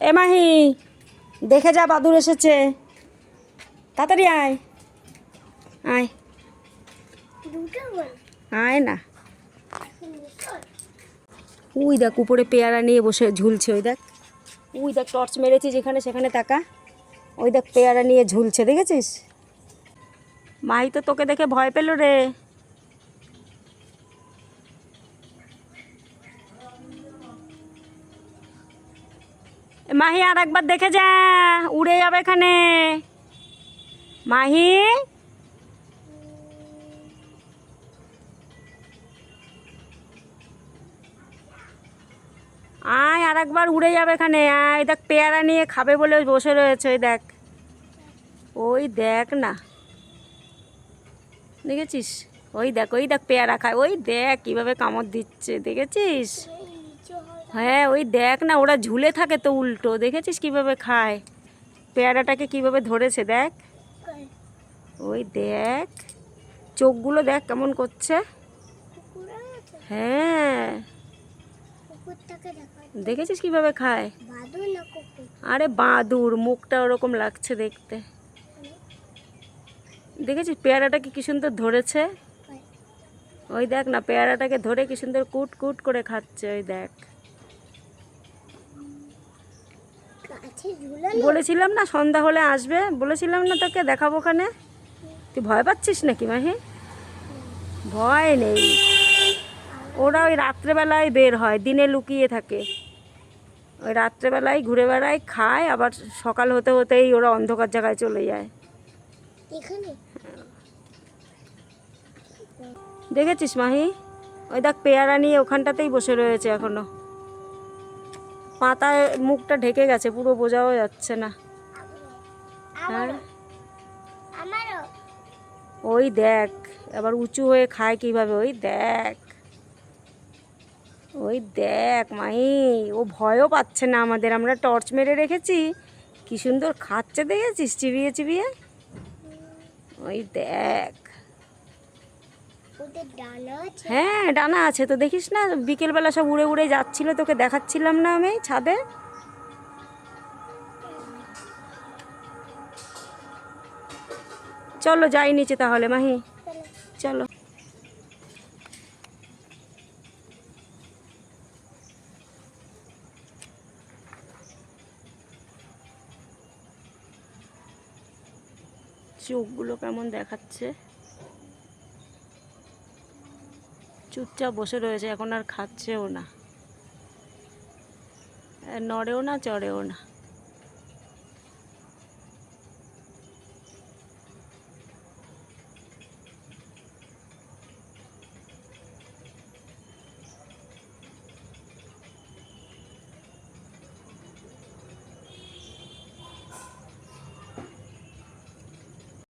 এ মাহি দেখে যা বাদুর এসেছে। তাড়াতাড়ি আয়। আয়। আয় না। উই দেখ উপরে পেয়ারা নিয়ে বসে ঝুলছে ওই দেখ। উই দেখ টর্চ মেরেছি যেখানে সেখানে তাকা। ওই দেখ পেয়ারা নিয়ে ঝুলছে দেখেছিস? মাহি তো তোকে দেখে ভয় পেল রে। মাহি আর একবার দেখে যা, উড়ে যাবে এখানে। মাহি? আয়, আর একবার উড়ে যাবে এখানে, আয়। দেখ, পেয়ারা নিয়ে খাবে বলে বসে রয়েছে, ওই দেখ। ওই দেখ না। দেখেছিস? ওই দেখ ওই দেখ, পেয়ারা খায়। ওই দেখ, কীভাবে কামড় দিচ্ছে, দেখেছিস? হ্যাঁ ওই দেখ না, ওরা ঝুলে থাকে তো উল্টো। দেখেছিস কীভাবে খায়? পেয়ারাটাকে কীভাবে ধরেছে, দেখ। ওই দেখ। চোখগুলো দেখ কেমন করছে। হ্যাঁ। দেখেছিস কীভাবে খায়? আরে বাদুর, মুখটা ওরকম লাগছে দেখতে। দেখেছিস পেয়ারাটাকে কি সুন্দর ধরেছে? ওই দেখ না, পেয়ারাটাকে ধরে কি সুন্দর কুট কুট করে খাচ্ছে, ওই দেখ। বলেছিলাম না সন্ধ্যা হলে আসবে বলেছিলাম না তোকে দেখাবো ওখানে। তুই ভয় পাচ্ছিস নাকি মাহি? ভয় নেই। ওরা ওই রাত্রেবেলায় বের হয় দিনে লুকিয়ে থাকে। ওই রাত্রেবেলায় ঘুরে বেড়ায় খায় আবার সকাল হতে হতেই ওরা অন্ধকার জায়গায় চলে যায়। দেখেছিস মাহি? ওই দেখ পেয়ারা নিয়ে ওখানটাতেই বসে রয়েছে এখনও। পাতায় মুখটা ঢেকে গেছে পুরো বোঝাও যাচ্ছে না। ওই দেখ আবার উঁচু হয়ে খায় কীভাবে? ওই দেখ। ওই দেখ মাই ও ভয়ও পাচ্ছে না আমাদের। আমরা টর্চ মেরে রেখেছি। কি সুন্দর খাচ্ছে দেখেছিস? চিবিয়ে চিবিয়ে? ওই দেখ। হ্যাঁ ডানা আছে তো। দেখিস না, বিকেলবেলা সব উড়ে উড়ে যাচ্ছিল, তোকে দেখাচ্ছিলাম না আমি ছাদে। চলো, যাই নিচে তাহলে, মাহি। চলো। চোখগুলো কেমন দেখাচ্ছে? চুপচাপ বসে রয়েছে এখন আর খাচ্ছেও না। নড়েও না চড়েও না।